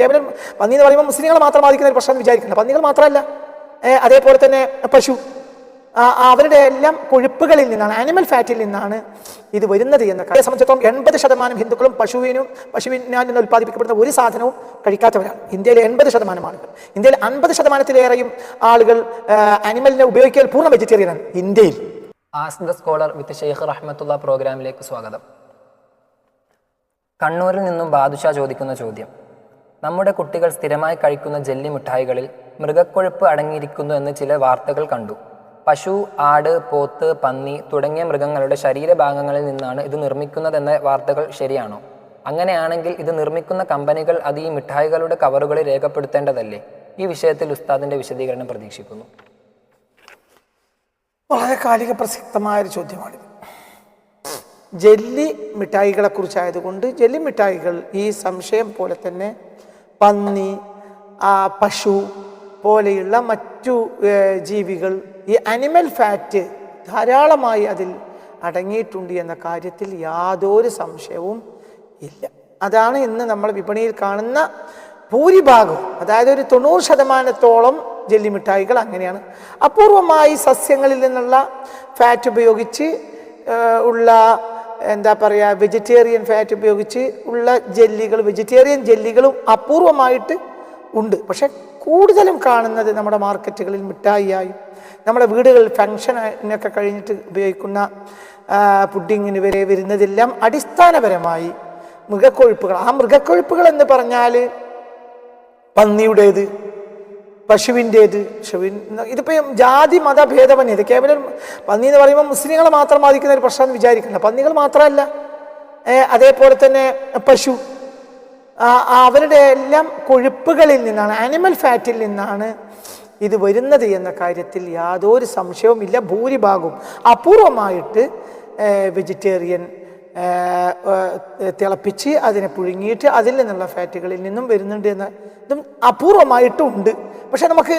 കേവലം പന്നി എന്ന് പറയുമ്പോൾ മുസ്ലിങ്ങൾ മാത്രം ബാധിക്കുന്ന ഒരു പ്രശ്നം വിചാരിക്കുന്നത് പന്നികൾ മാത്രമല്ല. അതേപോലെ തന്നെ പശു. അവരുടെ എല്ലാം കൊഴുപ്പുകളിൽ നിന്നാണ് ആനിമൽ ഫാറ്റിൽ നിന്നാണ് ഇത് വരുന്നത് എന്ന കാര്യം. സംബന്ധിച്ചിടത്തോളം എൺപത് ശതമാനം ഹിന്ദുക്കളും പശുവിനും പശുവിനാൽ നിന്ന് ഉൽപ്പാദിപ്പിക്കപ്പെടുന്ന ഒരു സാധനവും കഴിക്കാത്തവരാണ്. ഇന്ത്യയിലെ എൺപത് ശതമാനം ആളുകൾ. ഇന്ത്യയിൽ അൻപത് ശതമാനത്തിലേറെയും ആളുകൾ ആനിമലിനെ ഉപയോഗിക്കാൻ പൂർണ വെജിറ്റേറിയനാണ് ഇന്ത്യയിൽ. As scholar with Sheikh Rahmatullah പ്രോഗ്രാമിലേക്ക് സ്വാഗതം. കണ്ണൂരിൽ നിന്നും ബാദുഷ ചോദിക്കുന്ന ചോദ്യം. നമ്മുടെ കുട്ടികൾ സ്ഥിരമായി കഴിക്കുന്ന ജെല്ലി മിഠായികളിൽ മൃഗക്കൊഴുപ്പ് അടങ്ങിയിരിക്കുന്നു എന്ന് ചില വാർത്തകൾ കണ്ടു. പശു ആട് പോത്ത് പന്നി തുടങ്ങിയ മൃഗങ്ങളുടെ ശരീരഭാഗങ്ങളിൽ നിന്നാണ് ഇത് നിർമ്മിക്കുന്നതെന്ന വാർത്തകൾ ശരിയാണോ? അങ്ങനെയാണെങ്കിൽ ഇത് നിർമ്മിക്കുന്ന കമ്പനികൾ അത് ഈ മിഠായികളുടെ കവറുകളിൽ രേഖപ്പെടുത്തേണ്ടതല്ലേ? ഈ വിഷയത്തിൽ ഉസ്താദിന്റെ വിശദീകരണം പ്രതീക്ഷിക്കുന്നു. വളരെ കാലിക പ്രസക്തമായ ഒരു ചോദ്യമാണിത്. ജെല്ലി മിഠായികളെ കുറിച്ചായതുകൊണ്ട് ജെല്ലി മിഠായികൾ ഈ സംശയം പോലെ തന്നെ പന്നി പശു പോലെയുള്ള മറ്റു ജീവികൾ ഈ അനിമൽ ഫാറ്റ് ധാരാളമായി അതിൽ അടങ്ങിയിട്ടുണ്ട് എന്ന കാര്യത്തിൽ യാതൊരു സംശയവും ഇല്ല. അതാണ് ഇന്ന് നമ്മൾ വിപണിയിൽ കാണുന്ന ഭൂരിഭാഗം അതായത് ഒരു തൊണ്ണൂറ് ശതമാനത്തോളം ജെല്ലിമിഠായികൾ അങ്ങനെയാണ്. അപൂർവമായി സസ്യങ്ങളിൽ നിന്നുള്ള ഫാറ്റ് ഉപയോഗിച്ച് ഉള്ള എന്താ പറയുക വെജിറ്റേറിയൻ ഫാറ്റ് ഉപയോഗിച്ച് ഉള്ള ജെല്ലികൾ വെജിറ്റേറിയൻ ജെല്ലികളും അപൂർവമായിട്ട് ഉണ്ട്. പക്ഷേ കൂടുതലും കാണുന്നത് നമ്മുടെ മാർക്കറ്റുകളിൽ മിഠായിയായും നമ്മുടെ വീടുകളിൽ ഫങ്ഷനൊക്കെ കഴിഞ്ഞിട്ട് ഉപയോഗിക്കുന്ന പുഡിങ്ങിന് വരെ വരുന്നതെല്ലാം അടിസ്ഥാനപരമായി മൃഗക്കൊഴുപ്പുകൾ. ആ മൃഗക്കൊഴുപ്പുകൾ എന്ന് പറഞ്ഞാൽ പന്നിയുടേത് പശുവിന്റേത് പശുവിൻ ഇതിപ്പോൾ ജാതി മത ഭേദമന്യേ ഇത് കേവലം പന്നി എന്ന് പറയുമ്പോൾ മുസ്ലിങ്ങൾ മാത്രം ബാധിക്കുന്ന ഒരു പ്രശ്നം വിചാരിക്കണ്ട. പന്നികൾ മാത്രമല്ല. അതേപോലെ തന്നെ പശു. അവരുടെ എല്ലാം കൊഴുപ്പുകളിൽ നിന്നാണ് ആനിമൽ ഫാറ്റിൽ നിന്നാണ് ഇത് വരുന്നത് എന്ന കാര്യത്തിൽ യാതൊരു സംശയവുമില്ല. ഭൂരിഭാഗവും അപൂർവമായിട്ട് വെജിറ്റേറിയൻ തിളപ്പിച്ച് അതിനെ പുഴുങ്ങിയിട്ട് അതിൽ നിന്നുള്ള ഫാറ്റുകളിൽ നിന്നും വരുന്നുണ്ട് എന്ന് ഇതും അപൂർവമായിട്ടും ഉണ്ട് പക്ഷെ നമുക്ക്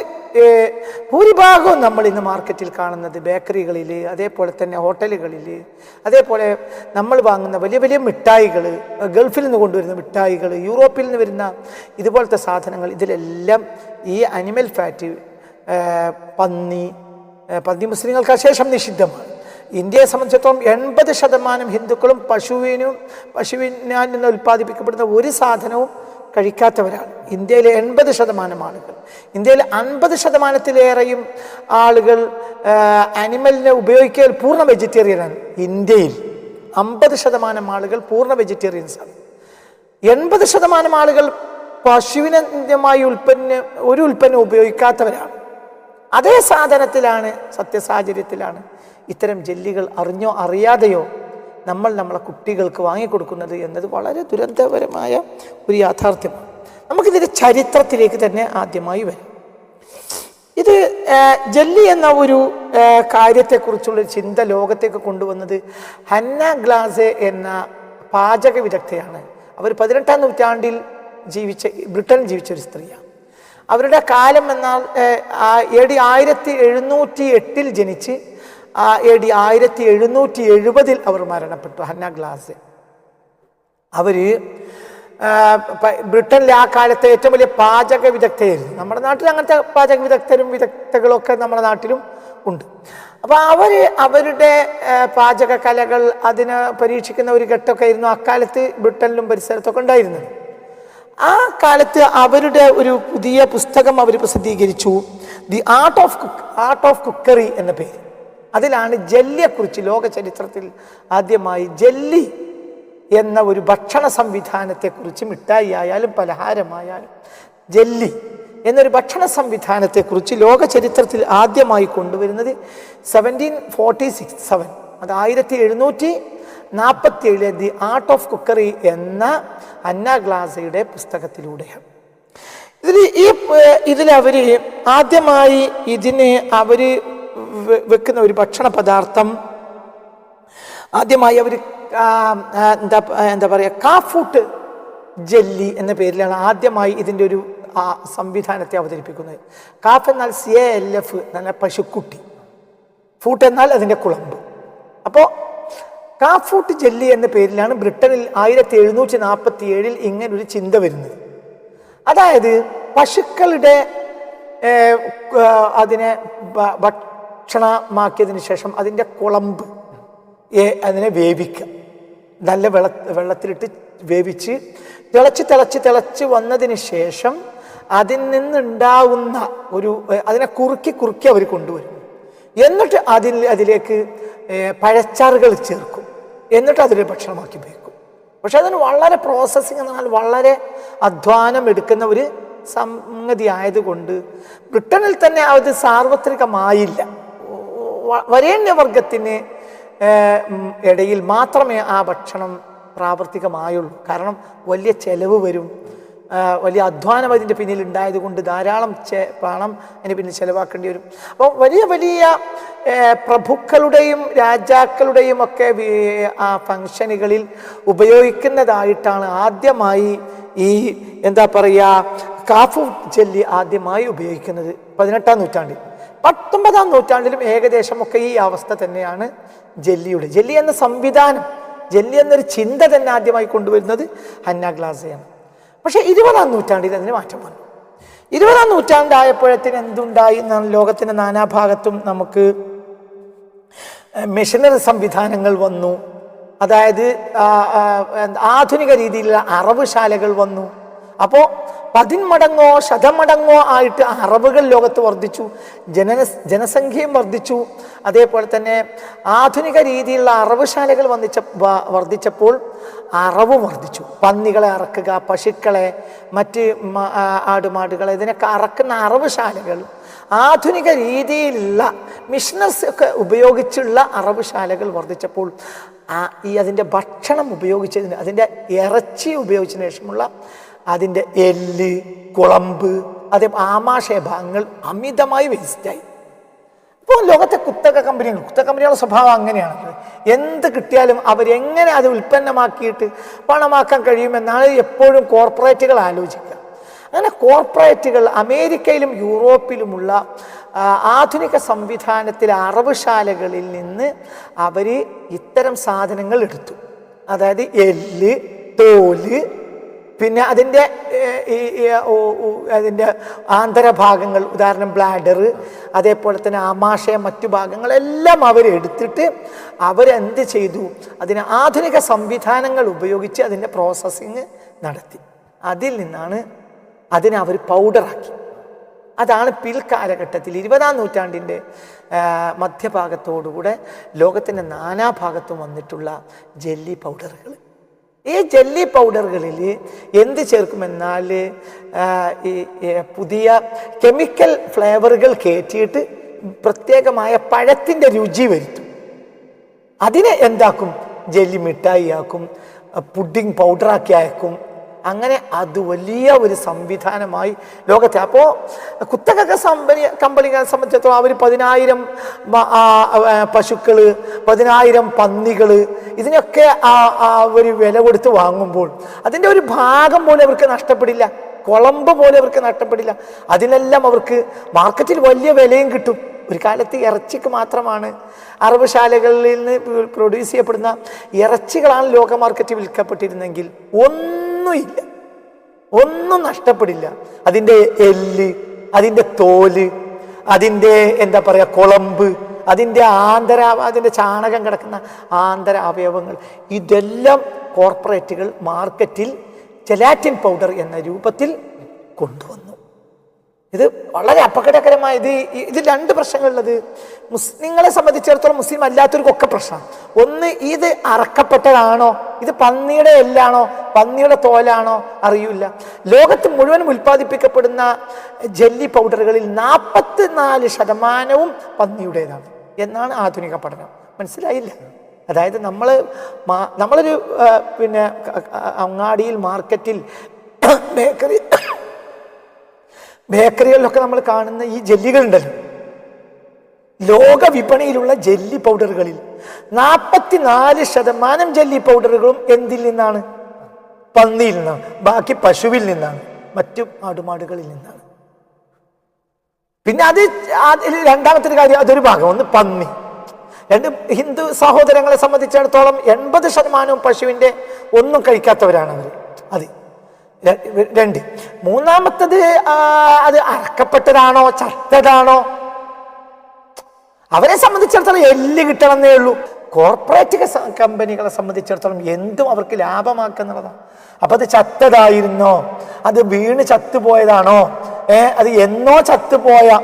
ഭൂരിഭാഗവും നമ്മൾ ഇന്ന് മാർക്കറ്റിൽ കാണുന്നത് ബേക്കറികളിൽ അതേപോലെ തന്നെ ഹോട്ടലുകളിൽ അതേപോലെ നമ്മൾ വാങ്ങുന്ന വലിയ വലിയ മിഠായികൾ ഗൾഫിൽ നിന്ന് കൊണ്ടുവരുന്ന മിഠായികൾ യൂറോപ്പിൽ നിന്ന് വരുന്ന ഇതുപോലത്തെ സാധനങ്ങൾ ഇതിലെല്ലാം ഈ അനിമൽ ഫാറ്റ് പന്നി പന്നി മുസ്ലിങ്ങൾക്ക് ശേഷം നിഷിദ്ധമാണ്. ഇന്ത്യയെ സംബന്ധിച്ചിടത്തോളം എൺപത് ശതമാനം ഹിന്ദുക്കളും പശുവിനും പശുവിനാൽ നിന്ന് ഉൽപ്പാദിപ്പിക്കപ്പെടുന്ന ഒരു സാധനവും കഴിക്കാത്തവരാണ്. ഇന്ത്യയിലെ എൺപത് ശതമാനം ആളുകൾ. ഇന്ത്യയിൽ അൻപത് ശതമാനത്തിലേറെയും ആളുകൾ അനിമലിനെ ഉപയോഗിക്കൽ പൂർണ വെജിറ്റേറിയനാണ് ഇന്ത്യയിൽ അമ്പത് ശതമാനം ആളുകൾ പൂർണ വെജിറ്റേറിയൻസാണ് എൺപത് ശതമാനം ആളുകൾ പശുവിനമായി ഉൽപ്പന്ന ഒരു ഉൽപ്പന്നം ഉപയോഗിക്കാത്തവരാണ്. അതേ സാധനത്തിലാണ് സത്യസാഹചര്യത്തിലാണ് ഇത്തരം ജെല്ലികൾ അറിഞ്ഞോ അറിയാതെയോ നമ്മൾ നമ്മളെ കുട്ടികൾക്ക് വാങ്ങിക്കൊടുക്കുന്നത് എന്നത് വളരെ ദുരന്തപരമായ ഒരു യാഥാർത്ഥ്യമാണ്. നമുക്കിതിന്റെ ചരിത്രത്തിലേക്ക് തന്നെ ആദ്യമായി വരും. ഇത് ജെല്ലി എന്ന ഒരു കാര്യത്തെക്കുറിച്ചുള്ള ചിന്ത ലോകത്തേക്ക് കൊണ്ടുവന്നത് ഹന്ന ഗ്ലാസ് എന്ന പാചക വിദഗ്ധയാണ്. അവർ പതിനെട്ടാം നൂറ്റാണ്ടിൽ ജീവിച്ച ബ്രിട്ടനിൽ ജീവിച്ച ഒരു സ്ത്രീയാണ്. അവരുടെ കാലം എന്നാൽ എ ഡി ആയിരത്തി എഴുന്നൂറ്റി എട്ടിൽ ജനിച്ച് എ ഡി ആയിരത്തി എഴുന്നൂറ്റി എഴുപതിൽ അവർ മരണപ്പെട്ടു ഹന്ന ഗ്ലാസ്. അവർ ബ്രിട്ടനിലെ ആ കാലത്തെ ഏറ്റവും വലിയ പാചക വിദഗ്ധയായിരുന്നു. നമ്മുടെ നാട്ടിൽ അങ്ങനത്തെ പാചക വിദഗ്ധരും വിദഗ്ധകളൊക്കെ നമ്മുടെ നാട്ടിലും ഉണ്ട്. അപ്പോൾ അവർ അവരുടെ പാചക കലകൾ അതിന് പരീക്ഷിക്കുന്ന ഒരു ഘട്ടമൊക്കെ ആയിരുന്നു അക്കാലത്ത് ബ്രിട്ടനിലും പരിസരത്തൊക്കെ ഉണ്ടായിരുന്നത്. ആ കാലത്ത് അവരുടെ ഒരു പുതിയ പുസ്തകം അവർ പ്രസിദ്ധീകരിച്ചു. The art of cook art of cookery എന്ന പേര്. അതിലാണ് ജല്ലിയെക്കുറിച്ച് ലോക ചരിത്രത്തിൽ ആദ്യമായി ജല്ലി എന്ന ഒരു ഭക്ഷണ സംവിധാനത്തെക്കുറിച്ച് മിഠായി ആയാലും പലഹാരമായാലും ജല്ലി എന്നൊരു ഭക്ഷണ സംവിധാനത്തെക്കുറിച്ച് ലോക ചരിത്രത്തിൽ ആദ്യമായി കൊണ്ടുവരുന്നത് സെവന്റീൻ ഫോർട്ടി സിക്സ് സെവൻ അത് ആയിരത്തി എഴുന്നൂറ്റി നാൽപ്പത്തി ഏഴ് ദി ആർട്ട് ഓഫ് കുക്കറി എന്ന അന്ന ഗ്ലാസയുടെ പുസ്തകത്തിലൂടെയാണ്. ഇതിൽ ഈ ഇതിലവർ ആദ്യമായി ഇതിനെ അവർ വെക്കുന്ന ഒരു ഭക്ഷണ പദാർത്ഥം ആദ്യമായി അവർ എന്താ എന്താ പറയുക കാഫൂട്ട് ജെല്ലി എന്ന പേരിലാണ് ആദ്യമായി ഇതിന്റെ ഒരു ആ, സംവിധാനത്തെ അവതരിപ്പിക്കുന്നത്. കാഫ് എന്നാൽ സി എ എൽ എഫ് നല്ല പശുക്കുട്ടി. ഫൂട്ട് എന്നാൽ അതിന്റെ കുളമ്പ്. അപ്പോൾ കാഫൂട്ട് ജെല്ലി എന്ന പേരിലാണ് ബ്രിട്ടനിൽ ആയിരത്തി എഴുന്നൂറ്റി നാൽപ്പത്തി ഏഴിൽ ഇങ്ങനൊരു ചിന്ത വരുന്നത്. അതായത് പശുക്കളുടെ അതിനെ ഭക്ഷണമാക്കിയതിന് ശേഷം അതിന്റെ കുളമ്പ് അതിനെ വേവിക്കുക. നല്ല വെള്ള വെള്ളത്തിലിട്ട് വേവിച്ച് തിളച്ച് തിളച്ച് തിളച്ച് വന്നതിന് ശേഷം അതിൽ നിന്നുണ്ടാവുന്ന ഒരു അതിനെ കുറുക്കി കുറുക്കി അവർ കൊണ്ടുവരും. എന്നിട്ട് അതിൽ അതിലേക്ക് പഴച്ചാറുകൾ ചേർക്കും. എന്നിട്ട് അതിൽ ഭക്ഷണമാക്കി ഉപയോഗിക്കും പക്ഷെ അതിന് വളരെ പ്രോസസ്സിങ് എന്ന് പറഞ്ഞാൽ വളരെ അധ്വാനം എടുക്കുന്ന ഒരു സംഗതി ആയതുകൊണ്ട് ബ്രിട്ടനിൽ തന്നെ അത് സാർവത്രികമായില്ല. വരേണ്യവർഗത്തിന് ഇടയിൽ മാത്രമേ ആ ഭക്ഷണം പ്രാവർത്തികമായുള്ളൂ. കാരണം വലിയ ചെലവ് വരും. വലിയ അധ്വാനം അതിന്റെ പിന്നിൽ ഉണ്ടായത് കൊണ്ട് ധാരാളം ചെ പണം അതിന് പിന്നിൽ ചിലവാക്കേണ്ടി വരും. അപ്പോൾ വലിയ വലിയ പ്രഭുക്കളുടെയും രാജാക്കളുടെയും ഒക്കെ ആ ഫങ്ഷനുകളിൽ ഉപയോഗിക്കുന്നതായിട്ടാണ് ആദ്യമായി ഈ എന്താ പറയുക കാഫു ജെല്ലി ആദ്യമായി ഉപയോഗിക്കുന്നത്. പതിനെട്ടാം നൂറ്റാണ്ടിൽ. പത്തൊമ്പതാം നൂറ്റാണ്ടിലും ഏകദേശം ഒക്കെ ഈ അവസ്ഥ തന്നെയാണ് ജെല്ലിയുടെ. ജെല്ലി എന്ന സംവിധാനം ജെല്ലി എന്നൊരു ചിന്ത തന്നെ ആദ്യമായി കൊണ്ടുവരുന്നത് ഹന്ന ഗ്ലാസയാണ്. പക്ഷേ ഇരുപതാം നൂറ്റാണ്ടിൽ അതിന് മാറ്റം വന്നു. ഇരുപതാം നൂറ്റാണ്ടായപ്പോഴത്തിന് എന്തുണ്ടായി ലോകത്തിന്റെ നാനാഭാഗത്തും നമുക്ക് മെഷീനറി സംവിധാനങ്ങൾ വന്നു. അതായത് ആധുനിക രീതിയിലുള്ള അറവുശാലകൾ വന്നു. അപ്പോൾ പതിന്മടങ്ങോ ശതമടങ്ങോ ആയിട്ട് അറബുകൾ ലോകത്ത് വർദ്ധിച്ചു. ജന ജനസംഖ്യയും വർദ്ധിച്ചു. അതേപോലെ തന്നെ ആധുനിക രീതിയിലുള്ള അറവുശാലകൾ വന്നിച്ച വർദ്ധിച്ചപ്പോൾ അറവ് വർദ്ധിച്ചു. പന്നികളെ അറക്കുക പശുക്കളെ മറ്റ് ആടുമാടുകളെ ഇതിനൊക്കെ അറക്കുന്ന അറവുശാലകൾ ആധുനിക രീതിയിലുള്ള മിഷനസ് ഒക്കെ ഉപയോഗിച്ചുള്ള അറവുശാലകൾ വർദ്ധിച്ചപ്പോൾ ഈ അതിന്റെ ഭക്ഷണം ഉപയോഗിച്ചതിന് അതിന്റെ ഇറച്ചി ഉപയോഗിച്ചതിന് ശേഷമുള്ള അതിന്റെ എല്ല് കുളമ്പ് അതേ ആമാശയ ഭാഗങ്ങൾ അമിതമായി വേസ്റ്റായി ഇപ്പോൾ ലോകത്തെ കുത്തക കമ്പനികൾ കുത്തക കമ്പനികളുടെ സ്വഭാവം അങ്ങനെയാണ്. എന്ത് കിട്ടിയാലും അവരെങ്ങനെ അത് ഉൽപ്പന്നമാക്കിയിട്ട് പണമാക്കാൻ കഴിയുമെന്നാണ് എപ്പോഴും കോർപ്പറേറ്റുകൾ ആലോചിക്കുക. അങ്ങനെ കോർപ്പറേറ്റുകൾ അമേരിക്കയിലും യൂറോപ്പിലുമുള്ള ആധുനിക സംവിധാനത്തിലെ അറവുശാലകളിൽ നിന്ന് അവർ ഇത്തരം സാധനങ്ങൾ എടുത്തു. അതായത് എല്ല് തോൽ പിന്നെ അതിന്റെ അതിന്റെ ആന്തരഭാഗങ്ങൾ ഉദാഹരണം ബ്ലാഡർ അതേപോലെ തന്നെ ആമാശയ മറ്റു ഭാഗങ്ങളെല്ലാം അവരെടുത്തിട്ട് അവരെന്ത് ചെയ്തു? അതിന് ആധുനിക സംവിധാനങ്ങൾ ഉപയോഗിച്ച് അതിന്റെ പ്രോസസ്സിങ് നടത്തി. അതിൽ നിന്നാണ് അതിനെ അവർ പൗഡറാക്കി അതാണ് പിൽക്കാലഘട്ടത്തിൽ ഇരുപതാം നൂറ്റാണ്ടിന്റെ മധ്യഭാഗത്തോടുകൂടെ ലോകത്തിന്റെ നാനാഭാഗത്തും വന്നിട്ടുള്ള ജെല്ലി പൗഡറുകൾ ഈ ജെല്ലി പൗഡറുകളിൽ എന്ത് ചേർക്കുമെന്നാൽ ഈ പുതിയ കെമിക്കൽ ഫ്ലേവറുകൾ കയറ്റിയിട്ട് പ്രത്യേകമായ പഴത്തിന്റെ രുചി വരുത്തും. അതിനെ എന്താക്കും? ജെല്ലി മിഠായി ആക്കും പുഡിംഗ് പൗഡറാക്കി അയക്കും. അങ്ങനെ അത് വലിയ ഒരു സംവിധാനമായി ലോകത്തെ. അപ്പോൾ കുത്തക കമ്പനി കമ്പനികളെ സംബന്ധിച്ചിടത്തോളം അവർ പതിനായിരം പശുക്കൾ പതിനായിരം പന്നികൾ ഇതിനൊക്കെ ഒരു വില കൊടുത്ത് വാങ്ങുമ്പോൾ അതിന്റെ ഒരു ഭാഗം പോലും അവർക്ക് നഷ്ടപ്പെടില്ല. കുളമ്പ് പോലെ അവർക്ക് നഷ്ടപ്പെടില്ല. അതിനെല്ലാം അവർക്ക് മാർക്കറ്റിൽ വലിയ വിലയും കിട്ടും. ഒരു കാലത്ത് ഇറച്ചിക്ക് മാത്രമാണ്. അറവുശാലകളിൽ നിന്ന് പ്രൊഡ്യൂസ് ചെയ്യപ്പെടുന്ന ഇറച്ചികളാണ് ലോക മാർക്കറ്റിൽ വിൽക്കപ്പെട്ടിരുന്നെങ്കിൽ ഒന്നുമില്ല. ഒന്നും നഷ്ടപ്പെടില്ല. അതിന്റെ എല്ല് അതിന്റെ തോൽ അതിന്റെ എന്താ പറയുക കുളമ്പ് അതിന്റെ ആന്തര അതിന്റെ ചാണകം കിടക്കുന്ന ആന്തര അവയവങ്ങൾ ഇതെല്ലാം കോർപ്പറേറ്റുകൾ മാർക്കറ്റിൽ ജെലാറ്റിൻ പൗഡർ എന്ന രൂപത്തിൽ കൊണ്ടുവന്നു. ഇത് വളരെ അപകടകരമായ ഇത് ഇത് രണ്ട് പ്രശ്നങ്ങളുള്ളത്. മുസ്ലിങ്ങളെ സംബന്ധിച്ചിടത്തോളം മുസ്ലിം അല്ലാത്തവർക്കൊക്കെ പ്രശ്നം. ഒന്ന് ഇത് അറക്കപ്പെട്ടതാണോ? ഇത് പന്നിയുടെ എല്ലാണോ? പന്നിയുടെ തോലാണോ? അറിയില്ല. ലോകത്ത് മുഴുവൻ ഉൽപ്പാദിപ്പിക്കപ്പെടുന്ന ജെല്ലി പൗഡറുകളിൽ നാൽപ്പത്തി നാല് ശതമാനവും പന്നിയുടേതാണ്. എന്നാണ് ആധുനിക പഠനം. മനസ്സിലായില്ല? അതായത് നമ്മൾ നമ്മളൊരു പിന്നെ അങ്ങാടിയിൽ മാർക്കറ്റിൽ ബേക്കറി ബേക്കറികളിലൊക്കെ നമ്മൾ കാണുന്ന ഈ ജെല്ലികളുണ്ടല്ലോ. ലോക വിപണിയിലുള്ള ജെല്ലി പൗഡറുകളിൽ നാൽപ്പത്തിനാല് ശതമാനം ജെല്ലി പൗഡറുകളും എന്തിൽ നിന്നാണ്? പന്നിയിൽ നിന്നാണ്. ബാക്കി പശുവിൽ നിന്നാണ്. മറ്റു ആടുമാടുകളിൽ നിന്നാണ്. പിന്നെ അത് അതിൽ രണ്ടാമത്തെ ഒരു കാര്യം അതൊരു ഭാഗം. ഒന്ന് പന്നി. രണ്ട് ഹിന്ദു സഹോദരങ്ങളെ സംബന്ധിച്ചിടത്തോളം എൺപത് ശതമാനവും പശുവിന്റെ ഒന്നും കഴിക്കാത്തവരാണ് അവർ അത് രണ്ട്. മൂന്നാമത്തത് അത് അറക്കപ്പെട്ടതാണോ ചത്തതാണോ? അവരെ സംബന്ധിച്ചിടത്തോളം എല്ല് കിട്ടണമെന്നേ ഉള്ളൂ. കോർപ്പറേറ്റ് കമ്പനികളെ സംബന്ധിച്ചിടത്തോളം എന്തും അവർക്ക് ലാഭമാക്കുന്നുള്ളതാണ്. അപ്പൊ അത് ചത്തതായിരുന്നോ? അത് വീണ് ചത്തുപോയതാണോ? അത് എന്നോ ചത്തുപോയ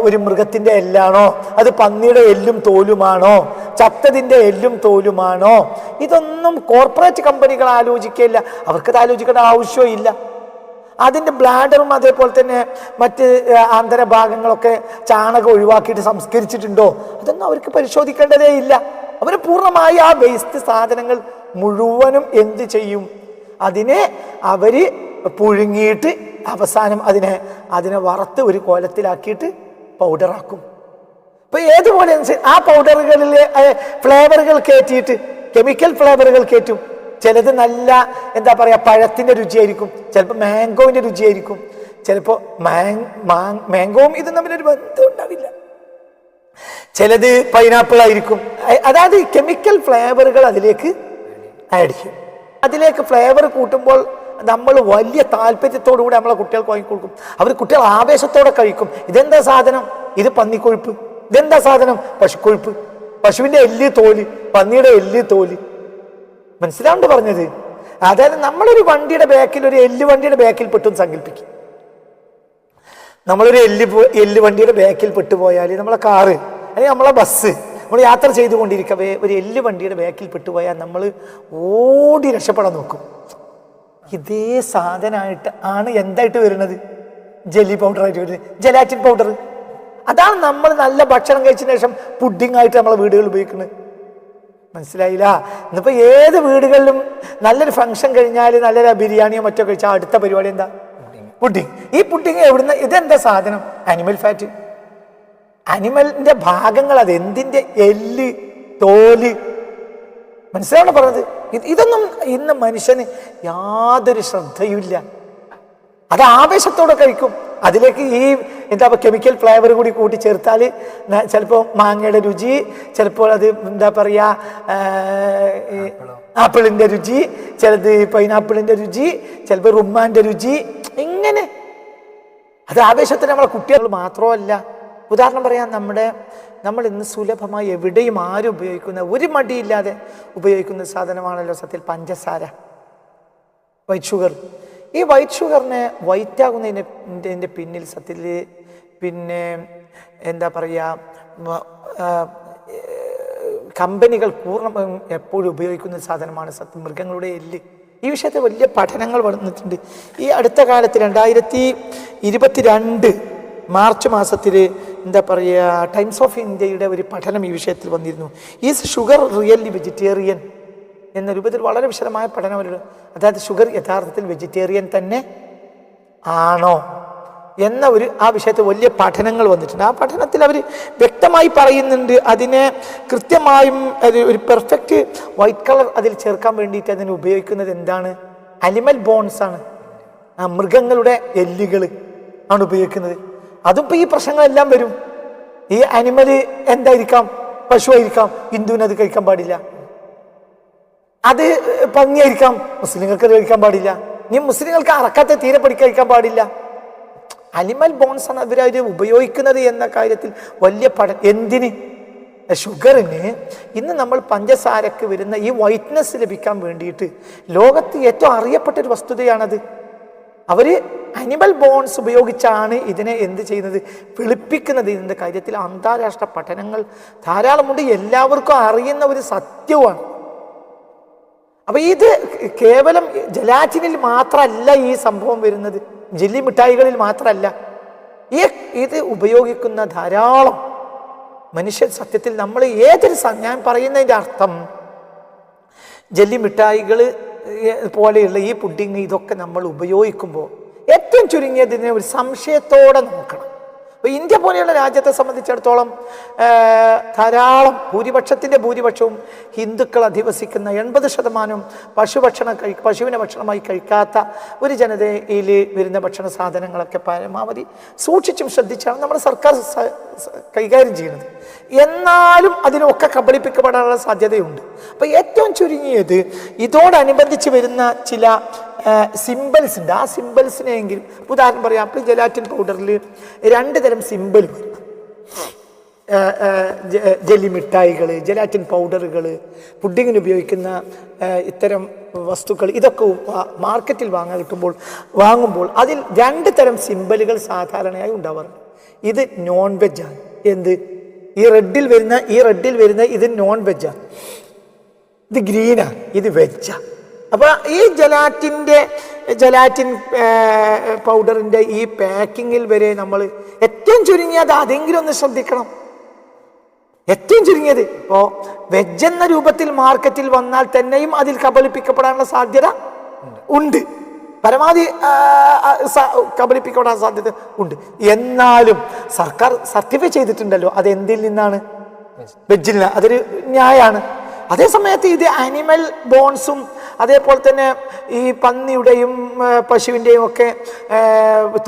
ഒരു മൃഗത്തിന്റെ എല്ലാണോ? അത് പന്നിയുടെ എല്ലും തോലുമാണോ? ചത്തതിന്റെ എല്ലും തോലുമാണോ? ഇതൊന്നും കോർപ്പറേറ്റ് കമ്പനികൾ ആലോചിക്കില്ല അവർക്കത് ആലോചിക്കേണ്ട ആവശ്യമില്ല അതിന്റെ ബ്ലാഡറും അതേപോലെ തന്നെ മറ്റ് ആന്തരഭാഗങ്ങളൊക്കെ ചാണകം ഒഴിവാക്കിയിട്ട് സംസ്കരിച്ചിട്ടുണ്ടോ? അതൊന്നും അവർക്ക് പരിശോധിക്കേണ്ടതേ ഇല്ല. അവർ പൂർണമായി ആ വേസ്റ്റ് സാധനങ്ങൾ മുഴുവനും എന്ത് ചെയ്യും? അതിനെ അവർ പുഴുങ്ങിയിട്ട് അവസാനം അതിനെ അതിനെ വറുത്ത് ഒരു കോലത്തിലാക്കിയിട്ട് പൗഡറാക്കും. ഇപ്പൊ ഏതുപോലെ ആ പൗഡറുകളിലെ ഫ്ലേവറുകൾ കയറ്റിയിട്ട് കെമിക്കൽ ഫ്ലേവറുകൾ കയറ്റും ചിലത് നല്ല എന്താ പറയുക പഴത്തിന്റെ രുചിയായിരിക്കും. ചിലപ്പോൾ മാംഗോവിന്റെ രുചിയായിരിക്കും. ചിലപ്പോൾ മാങ് മാങ് മാംഗോവും ഇതും തമ്മിലൊരു ബന്ധം ഉണ്ടാവില്ല. ചിലത് പൈനാപ്പിൾ ആയിരിക്കും അതായത് കെമിക്കൽ ഫ്ലേവറുകൾ അതിലേക്ക് ആഡ് ചെയ്യും. അതിലേക്ക് ഫ്ലേവർ കൂട്ടുമ്പോൾ നമ്മൾ വലിയ താല്പര്യത്തോടു കൂടി നമ്മളെ കുട്ടികൾക്ക് വാങ്ങിക്കൊടുക്കും. അവർ കുട്ടികൾ ആവേശത്തോടെ കഴിക്കും. ഇതെന്താ സാധനം? ഇത് പന്നിക്കൊഴുപ്പ്. ഇതെന്താ സാധനം? പശുക്കൊഴുപ്പ്. പശുവിന്റെ എല്ല് തോൽ. പന്നിയുടെ എല്ല് തോൽ. മനസ്സിലാണ്ട് പറഞ്ഞത്? അതായത് നമ്മളൊരു വണ്ടിയുടെ ബാക്കിൽ ഒരു എല്ല് വണ്ടിയുടെ ബാക്കിൽ പെട്ടും സങ്കല്പിക്കും. നമ്മളൊരു എല്ല് എല്ല് വണ്ടിയുടെ ബാക്കിൽ പെട്ടുപോയാൽ നമ്മളെ കാറ് അല്ലെങ്കിൽ നമ്മളെ ബസ് നമ്മൾ യാത്ര ചെയ്തുകൊണ്ടിരിക്കവേ ഒരു എല്ല് വണ്ടിയുടെ ബാക്കിൽ പെട്ടുപോയാൽ നമ്മൾ ഓടി രക്ഷപ്പെടാൻ നോക്കും. ഇതേ സാധനമായിട്ട് ആണ് എന്തായിട്ട് വരുന്നത്? ജെല്ലി പൗഡറായിട്ട് വരുന്നത്. ജലാറ്റിൻ പൗഡർ അതാണ് നമ്മൾ നല്ല ഭക്ഷണം കഴിച്ചതിന് ശേഷം പുഡിംഗ് ആയിട്ട് നമ്മളെ വീടുകളിൽ ഉപയോഗിക്കുന്നത്. മനസ്സിലായില്ല? ഇന്നിപ്പോൾ ഏത് വീടുകളിലും നല്ലൊരു ഫംഗ്ഷൻ കഴിഞ്ഞാൽ നല്ലൊരു ബിരിയാണിയോ മറ്റോ കഴിച്ചാൽ അടുത്ത പരിപാടി എന്താ? പുഡിംഗ് ഈ പുഡിംഗ് എവിടുന്ന്? ഇതെന്താ സാധനം? അനിമൽ ഫാറ്റ് അനിമലിന്റെ ഭാഗങ്ങൾ അത് എന്തിന്റെ എല്ല് തോൽ? മനസ്സിലാണോ പറഞ്ഞത്? ഇതൊന്നും ഇന്ന് മനുഷ്യന് യാതൊരു ശ്രദ്ധയുമില്ല. അത് ആവേശത്തോടെ കഴിക്കും. അതിലേക്ക് ഈ എന്താ കെമിക്കൽ ഫ്ലേവർ കൂടി കൂട്ടി ചേർത്താൽ ചിലപ്പോൾ മാങ്ങയുടെ രുചി ചിലപ്പോൾ അത് എന്താ പറയുക ആപ്പിളിന്റെ രുചി ചിലത് പൈനാപ്പിളിന്റെ രുചി ചിലപ്പോൾ റുമ്മാന്റെ രുചി ഇങ്ങനെ. അത് ആവേശത്തിന് നമ്മളെ കുട്ടികൾ മാത്രമല്ല. ഉദാഹരണം പറയാൻ നമ്മുടെ നമ്മൾ ഇന്ന് സുലഭമായി എവിടെയും ആരും ഉപയോഗിക്കുന്ന ഒരു മടിയില്ലാതെ ഉപയോഗിക്കുന്ന സാധനമാണല്ലോ സത്യത്തിൽ പഞ്ചസാര. വൈറ്റ് ഷുഗർ ഈ വൈറ്റ് ഷുഗറിനെ വൈറ്റ് ആകുന്നതിന്റെ പിന്നിൽ സത്യത്തിൽ പിന്നെ എന്താ പറയുക കമ്പനികൾ പൂർണമായും എപ്പോഴും ഉപയോഗിക്കുന്ന സാധനമാണ് സത്യം മൃഗങ്ങളുടെ എല്ല്. ഈ വിഷയത്തെ വലിയ പഠനങ്ങൾ വന്നിട്ടുണ്ട്. ഈ അടുത്ത കാലത്ത് രണ്ടായിരത്തി ഇരുപത്തിരണ്ട് മാർച്ച് മാസത്തിൽ എന്താ പറയുക ടൈംസ് ഓഫ് ഇന്ത്യയുടെ ഒരു പഠനം ഈ വിഷയത്തിൽ വന്നിരുന്നു. ഈസ് ഷുഗർ റിയലി വെജിറ്റേറിയൻ എന്ന രൂപത്തിൽ വളരെ വിശദമായ പഠനം അവരുടെ അതായത് ഷുഗർ യഥാർത്ഥത്തിൽ വെജിറ്റേറിയൻ തന്നെ ആണോ എന്ന ഒരു ആ വിഷയത്തിൽ വലിയ പഠനങ്ങൾ വന്നിട്ടുണ്ട്. ആ പഠനത്തിൽ അവർ വ്യക്തമായി പറയുന്നുണ്ട് അതിനെ കൃത്യമായും ഒരു പെർഫെക്റ്റ് വൈറ്റ് കളർ അതിൽ ചേർക്കാൻ വേണ്ടിയിട്ട് അതിനെ ഉപയോഗിക്കുന്നത് എന്താണ്? അനിമൽ ബോൺസ് ആണ്. മൃഗങ്ങളുടെ എല്ലുകൾ ആണ് ഉപയോഗിക്കുന്നത്. അതും ഇപ്പൊ ഈ പ്രശ്നങ്ങളെല്ലാം വരും. ഈ അനിമൽ എന്തായിരിക്കാം? പശു ആയിരിക്കാം ഹിന്ദുവിന് അത് കഴിക്കാൻ പാടില്ല. അത് പന്നിയായിരിക്കാം മുസ്ലിങ്ങൾക്ക് അത് കഴിക്കാൻ പാടില്ല. ഇനി മുസ്ലിങ്ങൾക്ക് അറക്കാത്ത തീരെ പൊടി കഴിക്കാൻ പാടില്ല. അനിമൽ ബോൺസ് ആണ് ഇവരത് ഉപയോഗിക്കുന്നത് എന്ന കാര്യത്തിൽ വലിയ പഠ എന്തിന്? ഷുഗറിന് ഇന്ന് നമ്മൾ പഞ്ചസാരക്ക് വരുന്ന ഈ വൈറ്റ്നസ് ലഭിക്കാൻ വേണ്ടിയിട്ട് ലോകത്ത് ഏറ്റവും അറിയപ്പെട്ട ഒരു വസ്തുതയാണത്. അവർ അനിമൽ ബോൺസ് ഉപയോഗിച്ചാണ് ഇതിനെ എന്ത് ചെയ്യുന്നത്? വെളുപ്പിക്കുന്നത്. ഇതിന്റെ കാര്യത്തിൽ അന്താരാഷ്ട്ര പഠനങ്ങൾ ധാരാളമുണ്ട്. എല്ലാവർക്കും അറിയുന്ന ഒരു സത്യവുമാണ്. അപ്പോൾ ഇത് കേവലം ജലാറ്റിനിൽ മാത്രമല്ല ഈ സംഭവം വരുന്നത്. ജെല്ലി മിഠായികളിൽ മാത്രമല്ല ഈ ഇത് ഉപയോഗിക്കുന്ന ധാരാളം മനുഷ്യൻ സത്യത്തിൽ നമ്മൾ ഏതൊരു ഞാൻ പറയുന്നതിന്റെ അർത്ഥം ജെല്ലി മിഠായികൾ പോലെയുള്ള ഈ പുഡിങ് ഇതൊക്കെ നമ്മൾ ഉപയോഗിക്കുമ്പോൾ ഏറ്റവും ചുരുങ്ങിയതിനെ ഒരു സംശയത്തോടെ നോക്കണം. ഇന്ത്യ പോലെയുള്ള രാജ്യത്തെ സംബന്ധിച്ചിടത്തോളം ധാരാളം ഭൂരിപക്ഷത്തിന്റെ ഭൂരിപക്ഷവും ഹിന്ദുക്കൾ അധിവസിക്കുന്ന എൺപത് ശതമാനവും പശുഭക്ഷണം കഴി പശുവിനെ ഭക്ഷണമായി കഴിക്കാത്ത ഒരു ജനതയിൽ വരുന്ന ഭക്ഷണ സാധനങ്ങളൊക്കെ പരമാവധി സൂക്ഷിച്ചും ശ്രദ്ധിച്ചാണ് നമ്മുടെ സർക്കാർ കൈകാര്യം ചെയ്യുന്നത്. എന്നാലും അതിനൊക്കെ കബളിപ്പിക്കപ്പെടാനുള്ള സാധ്യതയുണ്ട്. അപ്പോൾ ഏറ്റവും ചുരുങ്ങിയത് ഇതോടനുബന്ധിച്ച് വരുന്ന ചില സിമ്പിൾസ് ഉണ്ട്. ആ സിമ്പിൾസിനെങ്കിലും ഉദാഹരണം പറയാം. അപ്പോൾ ജലാറ്റിൻ പൗഡറിൽ രണ്ട് തരം സിമ്പിൾ വരും. ജെല്ലി മിഠായികൾ ജലാറ്റിൻ പൗഡറുകൾ പുഡിങ്ങിന് ഉപയോഗിക്കുന്ന ഇത്തരം വസ്തുക്കൾ ഇതൊക്കെ മാർക്കറ്റിൽ വാങ്ങാൻ കിട്ടുമ്പോൾ വാങ്ങുമ്പോൾ അതിൽ രണ്ട് തരം സിമ്പലുകൾ സാധാരണയായി ഉണ്ടാവാറുണ്ട്. ഇത് നോൺ വെജാണ് എന്ത്? ഈ റെഡിൽ വരുന്ന ഈ റെഡിൽ വരുന്ന ഇത് നോൺ വെജാണ് ഇത് ഗ്രീനാണ് ഇത് വെജാ അപ്പൊ ഈ ജലാറ്റിന്റെ ജലാറ്റിൻ പൗഡറിന്റെ ഈ പാക്കിങ്ങിൽ വരെ നമ്മൾ ഏറ്റവും ചുരുങ്ങിയത് അതെങ്കിലും ഒന്ന് ശ്രദ്ധിക്കണം. ഏറ്റവും ചുരുങ്ങിയത്. ഇപ്പോൾ വെജ് എന്ന രൂപത്തിൽ മാർക്കറ്റിൽ വന്നാൽ തന്നെയും അതിൽ കബളിപ്പിക്കപ്പെടാനുള്ള സാധ്യത ഉണ്ട്. പരമാവധി കബളിപ്പിക്കപ്പെടാൻ സാധ്യത ഉണ്ട്. എന്നാലും സർക്കാർ സർട്ടിഫൈ ചെയ്തിട്ടുണ്ടല്ലോ അത് എന്തിൽ നിന്നാണ് വെജിൽ നിന്ന്. അതൊരു ന്യായമാണ് അതേസമയത്ത് ഇത് ആനിമൽ ബോൺസും അതേപോലെ തന്നെ ഈ പന്നിയുടെയും പശുവിന്റെയും ഒക്കെ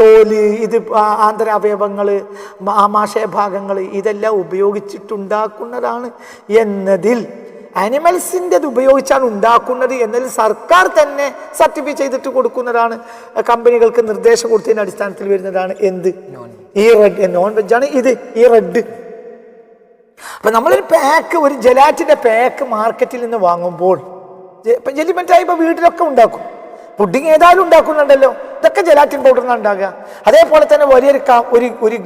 തോൽ ഇത് ആന്തരാവയവങ്ങൾ ആമാശയ ഭാഗങ്ങൾ ഇതെല്ലാം ഉപയോഗിച്ചിട്ടുണ്ടാക്കുന്നതാണ് എന്നതിൽ ആനിമൽസിന്റെത് ഉപയോഗിച്ചാണ് ഉണ്ടാക്കുന്നത് എന്നതിൽ സർക്കാർ തന്നെ സർട്ടിഫൈ ചെയ്തിട്ട് കൊടുക്കുന്നതാണ്. കമ്പനികൾക്ക് നിർദ്ദേശം കൊടുത്തതിന്റെ അടിസ്ഥാനത്തിൽ വരുന്നതാണ് എന്ത്? ഈ റെഡ് നോൺ വെജാണ് ഇത് ഈ റെഡ്. അപ്പൊ നമ്മളൊരു പാക്ക് ഒരു ജലാറ്റിന്റെ പാക്ക് മാർക്കറ്റിൽ നിന്ന് വാങ്ങുമ്പോൾ ഇപ്പൊ ജെല്ലി മിഠായി ഇപ്പൊ വീട്ടിലൊക്കെ ഉണ്ടാക്കും. പുഡിങ് ഏതായാലും ഉണ്ടാക്കുന്നുണ്ടല്ലോ. ഇതൊക്കെ ജലാറ്റിൻ പൗഡറിനാണ് ഉണ്ടാകുക അതേപോലെ തന്നെ വലിയൊരു ഒരു ഒരു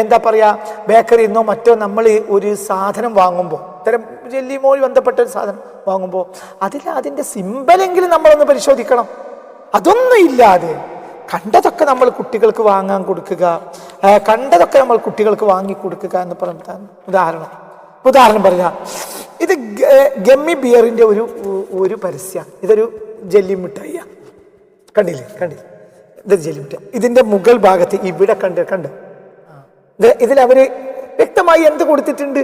എന്താ പറയുക ബേക്കറിയിൽ നിന്നോ മറ്റോ നമ്മൾ ഒരു സാധനം വാങ്ങുമ്പോൾ ഇത്തരം ജെല്ലിയുമായി ബന്ധപ്പെട്ട ഒരു സാധനം വാങ്ങുമ്പോൾ അതിൽ അതിന്റെ സിമ്പലെങ്കിലും നമ്മളൊന്ന് പരിശോധിക്കണം. അതൊന്നും ഇല്ലാതെ കണ്ടതൊക്കെ നമ്മൾ കുട്ടികൾക്ക് വാങ്ങാൻ കൊടുക്കുക കണ്ടതൊക്കെ നമ്മൾ കുട്ടികൾക്ക് വാങ്ങി കൊടുക്കുക എന്ന് പറഞ്ഞ ഉദാഹരണം. ഉദാഹരണം പറഞ്ഞ ഇത് ഗമ്മി ബിയറിന്റെ ഒരു ഒരു പരസ്യ. ഇതൊരു ജെല്ലി മിഠായിയാണ് കണ്ടില്ലേ? കണ്ടില്ലേ? ഇത് ജെല്ലി മിഠായി. ഇതിന്റെ മുകൾ ഭാഗത്ത് ഇവിടെ കണ്ട് കണ്ട്. ഇതിൽ അവർ വ്യക്തമായി എന്ത് കൊടുത്തിട്ടുണ്ട്?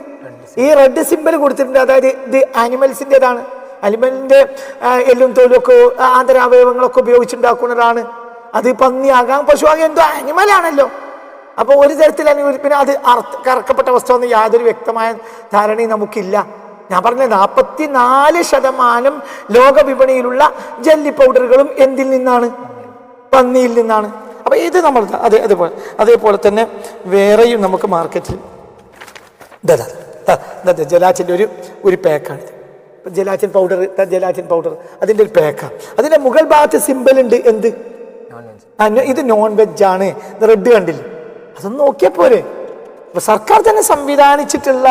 ഈ റെഡ് സിമ്പിൾ കൊടുത്തിട്ടുണ്ട്. അതായത് ഇത് ആനിമൽസിന്റെതാണ് അനിമലിന്റെ എല്ലും തോലും ഒക്കെ ആന്തരാവയവങ്ങളൊക്കെ ഉപയോഗിച്ചുണ്ടാക്കുന്നതാണ്. അത് പന്നിയാകാം പശുവാകാം എന്തോ ആനിമലാണല്ലോ അപ്പൊ ഒരു തരത്തിൽ അനുകൂലി പിന്നെ അത് അർത്ഥ കറക്കപ്പെട്ട വസ്തുവെന്ന് യാതൊരു വ്യക്തമായ ധാരണയും നമുക്കില്ല. ഞാൻ പറഞ്ഞ നാൽപ്പത്തി നാല് ശതമാനം ലോക വിപണിയിലുള്ള ജെല്ലി പൗഡറുകളും എന്തിൽ നിന്നാണ്? പന്നിയിൽ നിന്നാണ്. അപ്പോൾ ഇത് നമ്മൾ അതെ അതേപോലെ അതേപോലെ തന്നെ വേറെയും നമുക്ക് മാർക്കറ്റിൽ ഇതാ, ഇതാ, ഒരു ഒരു പാക്കാണിത്. ജലാച്ചിൻ പൗഡർ ജലാച്ചിൻ പൗഡർ അതിന്റെ ഒരു പാക്കാണ് അതിന്റെ മുകൾ ഭാഗത്ത് സിമ്പിൾ ഉണ്ട് എന്ത്? ഇത് നോൺ വെജ് ആണ് റെഡ് കണ്ടില്ല? അതൊന്ന് നോക്കിയാൽ പോരെ സർക്കാർ തന്നെ സംവിധാനിച്ചിട്ടുള്ള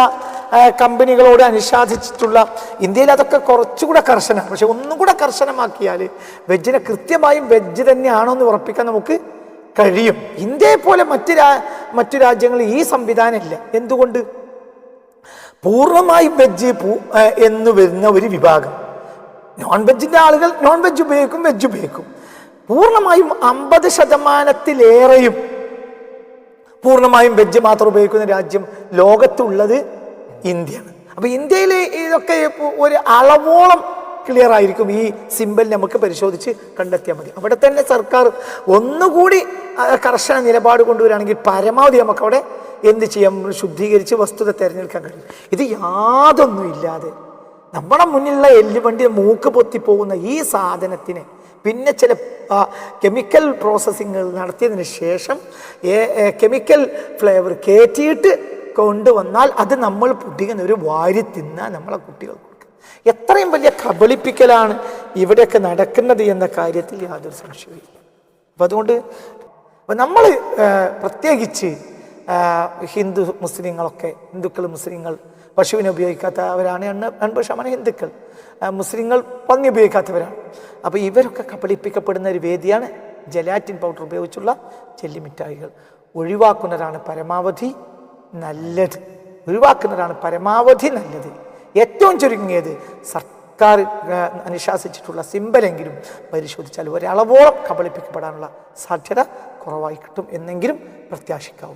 കമ്പനികളോട് അനുശാസിച്ചിട്ടുള്ള ഇന്ത്യയിൽ അതൊക്കെ കുറച്ചുകൂടെ കർശനമാണ് പക്ഷെ ഒന്നും കൂടെ കർശനമാക്കിയാൽ വെജിനെ കൃത്യമായും വെജ് തന്നെയാണോ എന്ന് ഉറപ്പിക്കാൻ നമുക്ക് കഴിയും. ഇന്ത്യയെ പോലെ മറ്റു രാ മറ്റു രാജ്യങ്ങളിൽ ഈ സംവിധാനം ഇല്ല. എന്തുകൊണ്ട്? പൂർണമായും വെജ് എന്ന് വരുന്ന ഒരു വിഭാഗം. നോൺ വെജിന്റെ ആളുകൾ നോൺ വെജ് ഉപയോഗിക്കും വെജ് ഉപയോഗിക്കും. പൂർണമായും അമ്പത് ശതമാനത്തിലേറെയും പൂർണമായും വെജ് മാത്രം ഉപയോഗിക്കുന്ന രാജ്യം ലോകത്തുള്ളത് ഇന്ത്യയാണ്. അപ്പൊ ഇന്ത്യയിലെ ഇതൊക്കെ ഒരു അളവോളം ക്ലിയർ ആയിരിക്കും. ഈ സിമ്പിൾ നമുക്ക് പരിശോധിച്ച് കണ്ടെത്തിയാൽ മതി. അവിടെ തന്നെ സർക്കാർ ഒന്നുകൂടി കർശന നിലപാട് കൊണ്ടുവരികയാണെങ്കിൽ പരമാവധി നമുക്ക് അവിടെ എന്ത് ചെയ്യാം? ശുദ്ധീകരിച്ച് വസ്തുത തിരഞ്ഞെടുക്കാൻ കഴിയും. ഇത് യാതൊന്നും ഇല്ലാതെ നമ്മുടെ മുന്നിലുള്ള എല്ലുവണ്ടി മൂക്ക് പൊത്തി പോകുന്ന ഈ സാധനത്തിന് പിന്നെ ചില കെമിക്കൽ പ്രോസസ്സിങ്ങൾ നടത്തിയതിന് ശേഷം കെമിക്കൽ ഫ്ലേവർ കയറ്റിയിട്ട് കൊണ്ടുവന്നാൽ അത് നമ്മൾ പുട്ടിക്കുന്ന ഒരു വാരി തിന്നാൻ നമ്മളെ കുട്ടികൾക്ക് എത്രയും വലിയ കബളിപ്പിക്കലാണ് ഇവിടെയൊക്കെ നടക്കുന്നത് എന്ന കാര്യത്തിൽ യാതൊരു സംശയവും അപ്പം അതുകൊണ്ട് നമ്മൾ പ്രത്യേകിച്ച് ഹിന്ദു മുസ്ലിങ്ങളൊക്കെ ഹിന്ദുക്കൾ മുസ്ലിങ്ങൾ പശുവിനെ ഉപയോഗിക്കാത്തവരാണ് എൺപത് ശതമാനം ഹിന്ദുക്കൾ. മുസ്ലിങ്ങൾ പന്നി ഉപയോഗിക്കാത്തവരാണ്. അപ്പോൾ ഇവരൊക്കെ കബളിപ്പിക്കപ്പെടുന്ന ഒരു വേദിയാണ് ജലാറ്റിൻ പൗഡർ ഉപയോഗിച്ചുള്ള ചെല്ലിമിഠായികൾ ഒഴിവാക്കുന്നതാണ് പരമാവധി നല്ലത്. ഒഴിവാക്കുന്നതാണ് പരമാവധി നല്ലത്. ഏറ്റവും ചുരുങ്ങിയത് സർക്കാർ അനുശാസിച്ചിട്ടുള്ള സിമ്പലെങ്കിലും പരിശോധിച്ചാൽ ഒരളവോളം കബളിപ്പിക്കപ്പെടാനുള്ള സാധ്യത കുറവായി കിട്ടും എന്നെങ്കിലും പ്രത്യാശിക്കാവും